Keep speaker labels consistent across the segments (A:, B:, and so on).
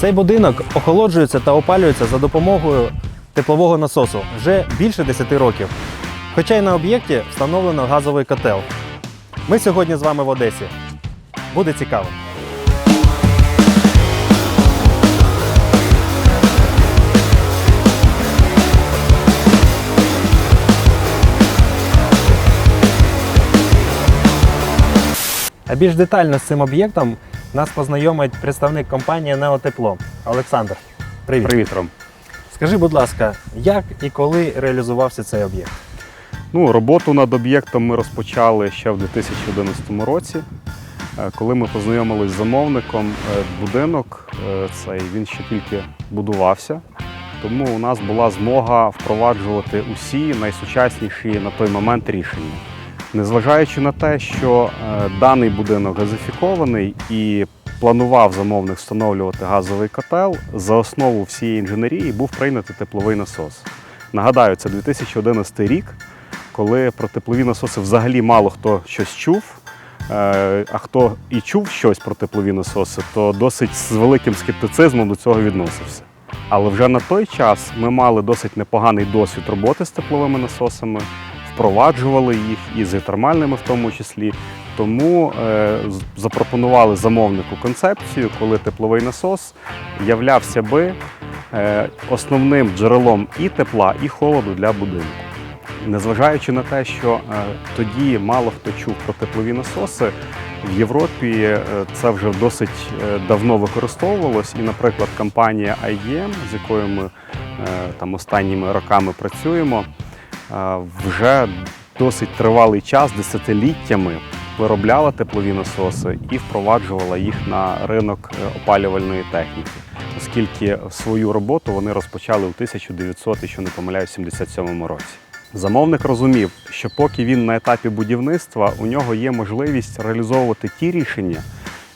A: Цей будинок охолоджується та опалюється за допомогою теплового насосу вже більше 10 років. Хоча й на об'єкті встановлено газовий котел. Ми сьогодні з вами в Одесі. Буде цікаво. А більш детально з цим об'єктом нас познайомить представник компанії Неотепло Олександр. Привіт.
B: Привіт, Ром.
A: Скажи, будь ласка, як і коли реалізувався цей об'єкт?
B: Ну, роботу над об'єктом ми розпочали ще в 2011 році. Е, Коли ми познайомились з замовником, е, будинок е, цей він ще тільки будувався. Тому у нас була змога впроваджувати усі найсучасніші на той момент рішення. Незважаючи на те, що е, даний будинок газифікований і планував замовник встановлювати газовий котел, за основу всієї інженерії був прийнятий тепловий насос. Нагадаю, це 2011 рік, коли про теплові насоси взагалі мало хто щось чув. Е, А хто і чув щось про теплові насоси, то досить з великим скептицизмом до цього відносився. Але вже на той час ми мали досить непоганий досвід роботи з тепловими насосами, впроваджували їх і з геотермальними в тому числі. Тому е, запропонували замовнику концепцію, коли тепловий насос являвся би е, основним джерелом і тепла, і холоду для будинку. Незважаючи на те, що е, тоді мало хто чув про теплові насоси, в Європі е, це вже досить е, давно використовувалось. І, наприклад, компанія IEM, з якою ми е, там останніми роками працюємо, вже досить тривалий час, десятиліттями виробляла теплові насоси і впроваджувала їх на ринок е, опалювальної техніки, оскільки свою роботу вони розпочали у 1900, якщо не помиляюсь, 77 році. Замовник розумів, що поки він на етапі будівництва, у нього є можливість реалізовувати ті рішення,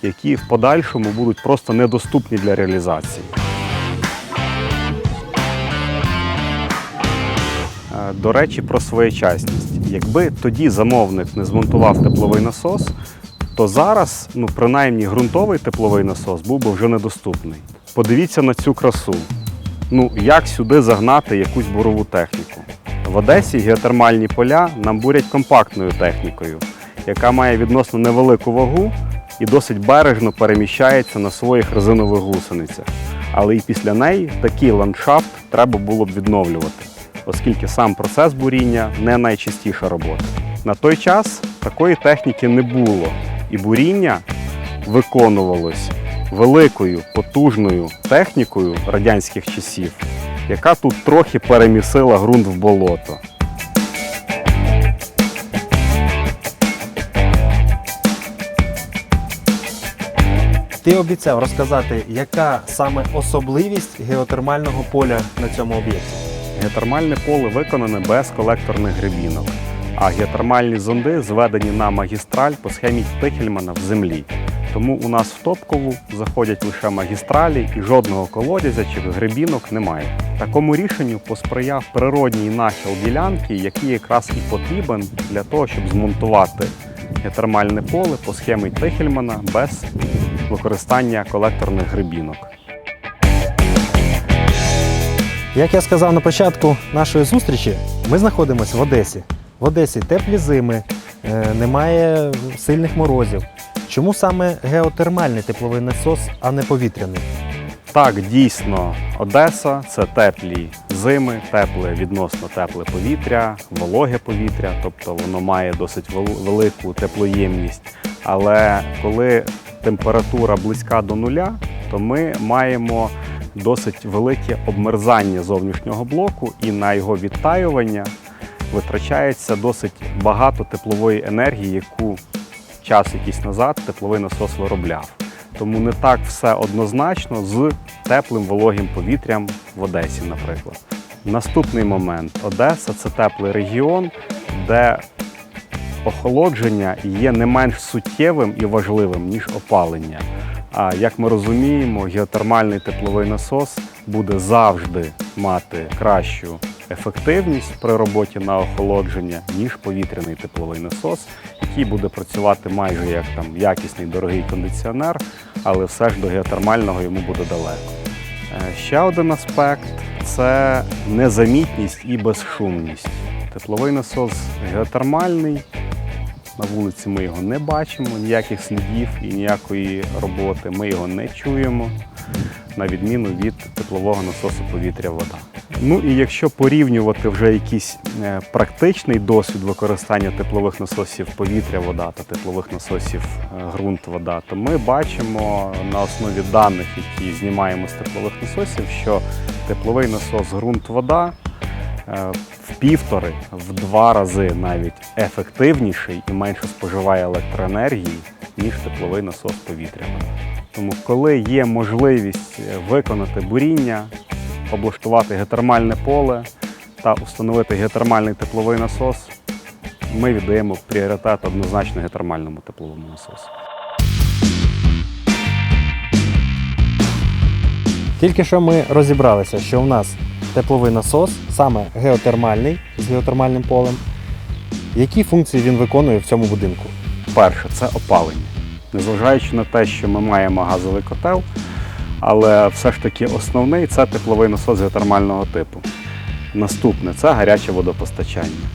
B: які в подальшому будуть просто недоступні для реалізації. До речі, про своєчасність. Якби тоді замовник не змонтував тепловий насос, то зараз, ну принаймні, ґрунтовий тепловий насос був би вже недоступний. Подивіться на цю красу. Ну, як сюди загнати якусь бурову техніку? В Одесі геотермальні поля нам бурять компактною технікою, яка має відносно невелику вагу і досить бережно переміщається на своїх резинових гусеницях. Але і після неї такий ландшафт треба було б відновлювати, оскільки сам процес буріння не найчастіша робота. На той час такої техніки не було, і буріння виконувалось великою потужною технікою радянських часів, яка тут трохи перемісила ґрунт в болото.
A: Ти обіцяв розказати, яка саме особливість геотермального поля на цьому об'єкті.
B: Геотермальне поле виконане без колекторних грибінок, а геотермальні зонди зведені на магістраль по схемі Тихельмана в землі. Тому у нас в топкову заходять лише магістралі і жодного колодязя чи грибінок немає. Такому рішенню посприяв природній нахил ділянки, який якраз і потрібен для того, щоб змонтувати геотермальне поле по схемі Тихельмана без використання колекторних грибінок.
A: Як я сказав на початку нашої зустрічі, ми знаходимося в Одесі. В Одесі теплі зими, е, немає сильних морозів. Чому саме геотермальний тепловий насос, а не повітряний?
B: Так, дійсно, Одеса це теплі зими, тепле відносно тепле повітря, вологе повітря, тобто воно має досить вел- велику теплоємність. Але коли температура близька до нуля, то ми маємо досить велике обмерзання зовнішнього блоку, і на його відтаювання витрачається досить багато теплової енергії, яку час якийсь назад тепловий насос виробляв. Тому не так все однозначно з теплим вологим повітрям в Одесі, наприклад. Наступний момент: Одеса це теплий регіон, де охолодження є не менш суттєвим і важливим, ніж опалення. А як ми розуміємо, геотермальний тепловий насос буде завжди мати кращу ефективність при роботі на охолодження, ніж повітряний тепловий насос, який буде працювати майже як там якісний дорогий кондиціонер, але все ж до геотермального йому буде далеко. Е, Ще один аспект це незамітність і безшумність. Тепловий насос геотермальний. На вулиці ми його не бачимо, ніяких слідів і ніякої роботи. Ми його не чуємо, на відміну від теплового насосу повітря-вода. Ну і якщо порівнювати вже якийсь е, практичний досвід використання теплових насосів повітря-вода та теплових насосів е, ґрунт-вода, то ми бачимо на основі даних, які знімаємо з теплових насосів, що тепловий насос ґрунт-вода в півтори, в два рази навіть ефективніший і менше споживає електроенергії, ніж тепловий насос повітря. Тому, коли є можливість е, виконати буріння, облаштувати геотермальне поле та установити геотермальний тепловий насос, ми віддаємо пріоритет однозначно геотермальному тепловому насосу.
A: Тільки що ми розібралися, що у нас тепловий насос, саме геотермальний з геотермальним полем. Які функції він виконує в цьому будинку?
B: Перше це опалення. Незважаючи на те, що ми маємо газовий котел, але все ж таки основний це тепловий насос геотермального типу. Наступне це гаряче водопостачання.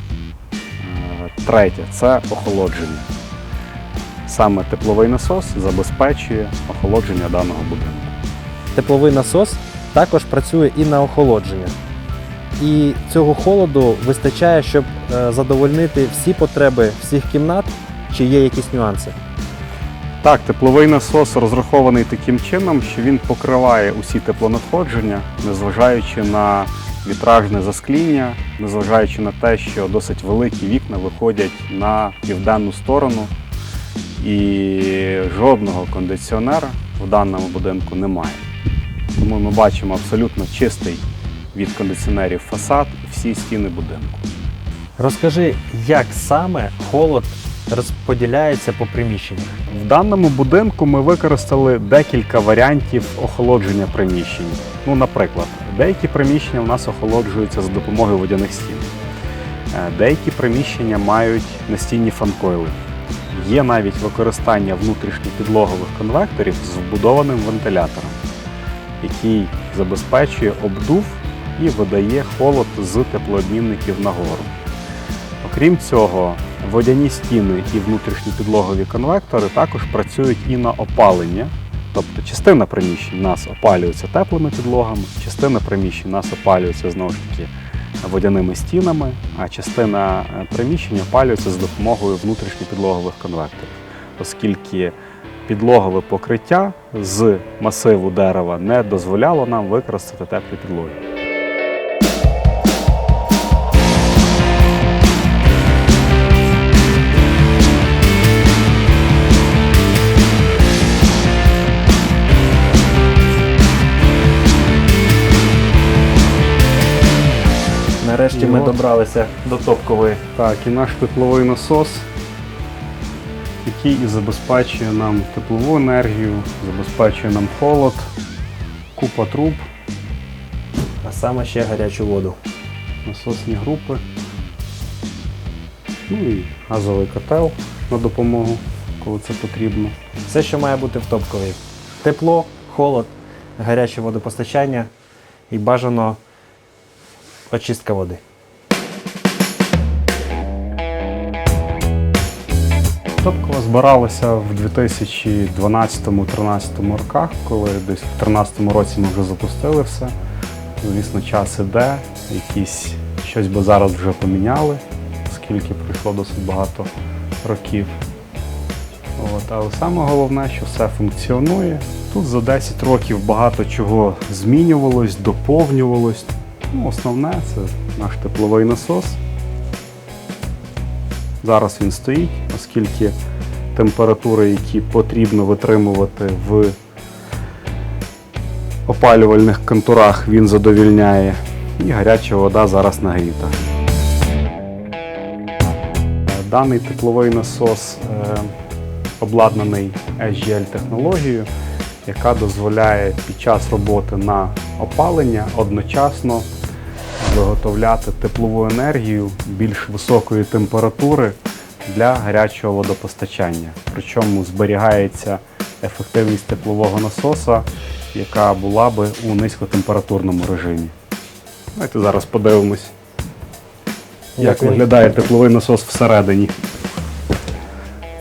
B: Е, Третє це охолодження. Саме тепловий насос забезпечує охолодження даного будинку.
A: Тепловий насос також працює і на охолодження. І цього холоду вистачає, щоб е, задовольнити всі потреби всіх кімнат, чи є якісь нюанси.
B: Так, тепловий насос розрахований таким чином, що він покриває усі теплонадходження, незважаючи на вітражне заскління, незважаючи на те, що досить великі вікна виходять на південну сторону, і жодного кондиціонера в даному будинку немає. Тому ми бачимо абсолютно чистий від кондиціонерів фасад і всі стіни будинку.
A: Розкажи, як саме холод розподіляється по приміщеннях?
B: В даному будинку ми використали декілька варіантів охолодження приміщень. Ну, наприклад, деякі приміщення у нас охолоджуються за допомогою водяних стін. Е, Деякі приміщення мають настінні фанкойли. Є навіть використання внутрішньопідлогових конвекторів з вбудованим вентилятором, який забезпечує обдув і видає холод з теплообмінників нагору. Окрім цього, водяні стіни і внутрішні підлогові конвектори також працюють і на опалення. Тобто частина приміщень нас опалюється теплими підлогами, частина приміщень нас опалюється знову ж таки водяними стінами, а частина е, приміщень опалюється за допомогою внутрішньопідлогових конвекторів, оскільки підлогове покриття з масиву дерева не дозволяло нам використати теплі підлоги.
A: Нарешті ми
B: от.
A: добралися до топкової.
B: Так, і наш тепловий насос, який і забезпечує нам теплову енергію, забезпечує нам холод, купа труб,
A: а саме ще гарячу воду.
B: насосні групи. Ну і газовий котел на допомогу, коли це потрібно.
A: Все, що має бути в топковій. Тепло, холод, гаряче водопостачання і бажано очистка води.
B: Топкова збиралася в 2012-2013 роках, коли десь в 2013 році ми вже запустили все. Звісно, час іде, якісь щось би зараз вже поміняли, оскільки пройшло досить багато років. От, але саме головне, що все функціонує. Тут за 10 років багато чого змінювалось, доповнювалось. Ну, основне це наш тепловий насос. Зараз він стоїть, оскільки температури, які потрібно витримувати в опалювальних контурах, він задовільняє. І гаряча вода зараз нагріта. Даний тепловий насос е, обладнаний SGL технологією, яка дозволяє під час роботи на опалення одночасно виготовляти теплову енергію більш високої температури для гарячого водопостачання. Причому зберігається ефективність теплового насоса, яка була би у низькотемпературному режимі. Давайте зараз подивимось, як виглядає тепловий насос всередині.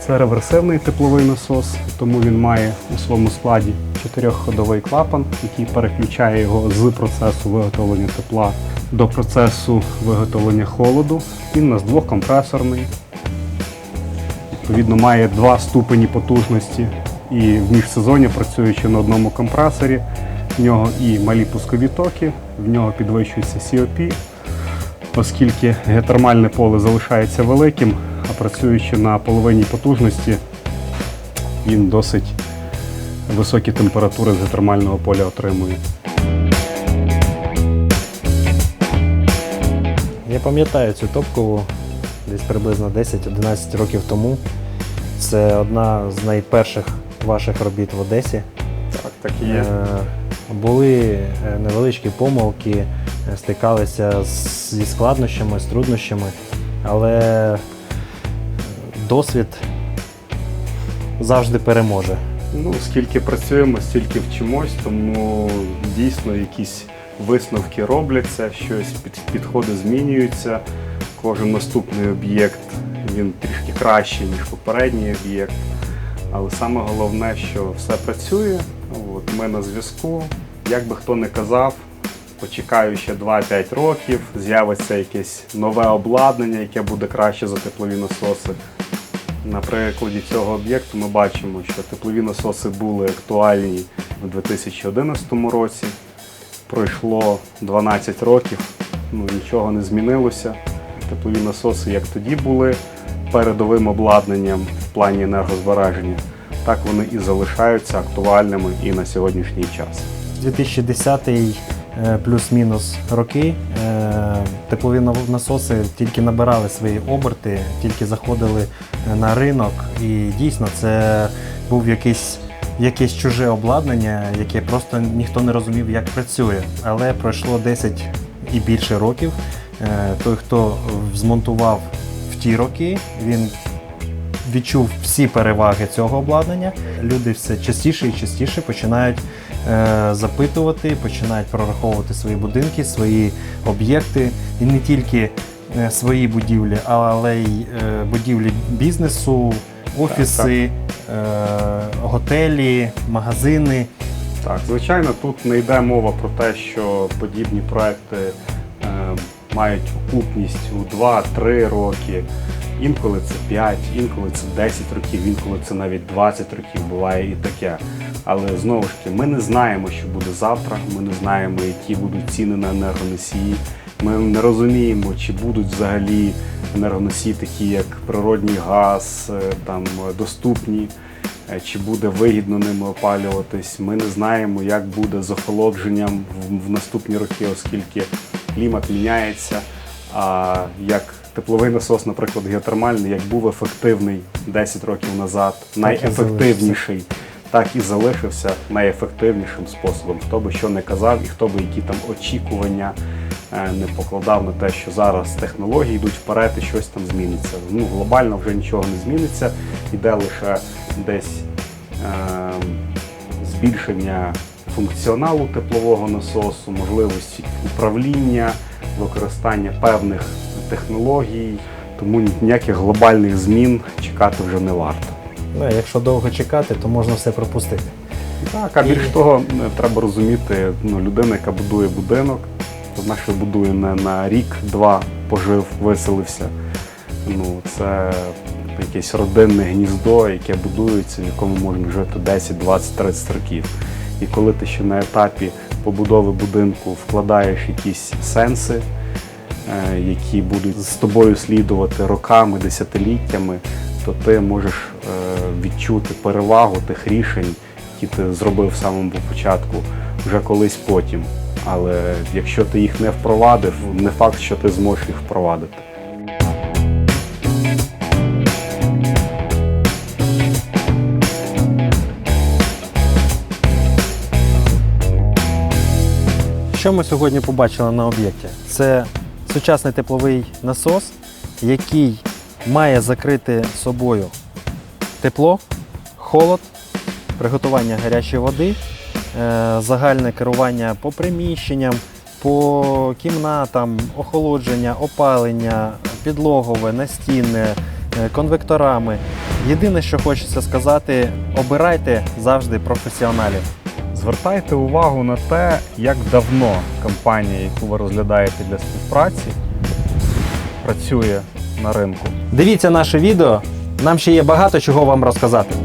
B: Це реверсивний тепловий насос, тому він має у своєму складі чотирьохходовий клапан, який переключає його з процесу виготовлення тепла до процесу виготовлення холоду. Він у нас двохкомпресорний. Відповідно, має два ступені потужності і в міжсезонні, працюючи на одному компресорі, в нього і малі пускові токи, в нього підвищується COP, оскільки геотермальне поле залишається великим, а працюючи на половині потужності, він досить високі температури з геотермального поля отримує.
A: Я пам'ятаю цю топкову десь приблизно 10-11 років тому. Це одна з найперших ваших робіт в Одесі.
B: Так, так і
A: Е, Були е, невеличкі помилки, е, стикалися зі складнощами, з труднощами, але досвід завжди переможе.
B: Ну, скільки працюємо, стільки вчимось, тому дійсно якісь висновки робляться, щось підходи змінюються. Кожен наступний об'єкт він трішки кращий, ніж попередній об'єкт. Але саме головне, що все працює. От, ми на зв'язку. Як би хто не казав, почекаю ще 2-5 років, з'явиться якесь нове обладнання, яке буде краще за теплові насоси. На прикладі цього об'єкту ми бачимо, що теплові насоси були актуальні у 2011 році. Пройшло 12 років, ну, нічого не змінилося. Теплові насоси, як тоді були передовим обладнанням в плані енергозбереження, так вони і залишаються актуальними і на сьогоднішній час.
A: 2010 е, плюс-мінус роки е, теплові насоси тільки набирали свої оберти, тільки заходили е, на ринок, і дійсно це був якийсь. Якесь чуже обладнання, яке просто ніхто не розумів, як працює. Але пройшло 10 і більше років. Е, Той, хто змонтував в ті роки, він відчув всі переваги цього обладнання. Люди все частіше і частіше починають е, запитувати, починають прораховувати свої будинки, свої об'єкти, і не тільки е, свої будівлі, але й будівлі бізнесу, офіси, Е, готелі, магазини.
B: Так, звичайно, тут не йде мова про те, що подібні проекти е, мають окупність у 2-3 роки. Інколи це 5, інколи це 10 років, інколи це навіть 20 років, буває і таке. Але знову ж таки, ми не знаємо, що буде завтра, ми не знаємо, які будуть ціни на енергоносії. Ми не розуміємо, чи будуть взагалі енергоносії, такі як природній газ, е, там доступні, е, чи буде вигідно ними опалюватись. Ми не знаємо, як буде з охолодженням в, в наступні роки, оскільки клімат міняється. А як тепловий насос, наприклад, геотермальний, як був ефективний 10 років назад, найефективніший, так і залишився найефективнішим способом. Хто би що не казав, і хто би які там очікування не покладав на те, що зараз технології йдуть вперед і щось там зміниться. Ну, глобально вже нічого не зміниться, іде лише десь е, збільшення функціоналу теплового насосу, можливості управління, використання певних технологій. Тому ніяких глобальних змін чекати вже не варто.
A: Ну, якщо довго чекати, то можна все пропустити.
B: Так, а більш того, е, треба розуміти, ну, людина, яка будує будинок, вона що будує не на рік-два, пожив, виселився. Ну, це якесь родинне гніздо, яке будується, в якому можна жити 10, 20, 30 років. І коли ти ще на етапі побудови будинку вкладаєш якісь сенси, е, які будуть з тобою слідувати роками, десятиліттями, то ти можеш е, відчути перевагу тих рішень, які ти зробив в самому початку, вже колись потім. Але якщо ти їх не впровадив, не факт, що ти зможеш їх впровадити.
A: Що ми сьогодні побачили на об'єкті? Це сучасний тепловий насос, який має закрити собою тепло, холод, приготування гарячої води, загальне керування по приміщенням, по кімнатам, охолодження, опалення, підлогове, настінне, е, конвекторами. Єдине, що хочеться сказати, обирайте завжди професіоналів.
B: Звертайте увагу на те, як давно компанія, яку ви розглядаєте для співпраці, працює на ринку.
A: Дивіться наше відео, нам ще є багато чого вам розказати.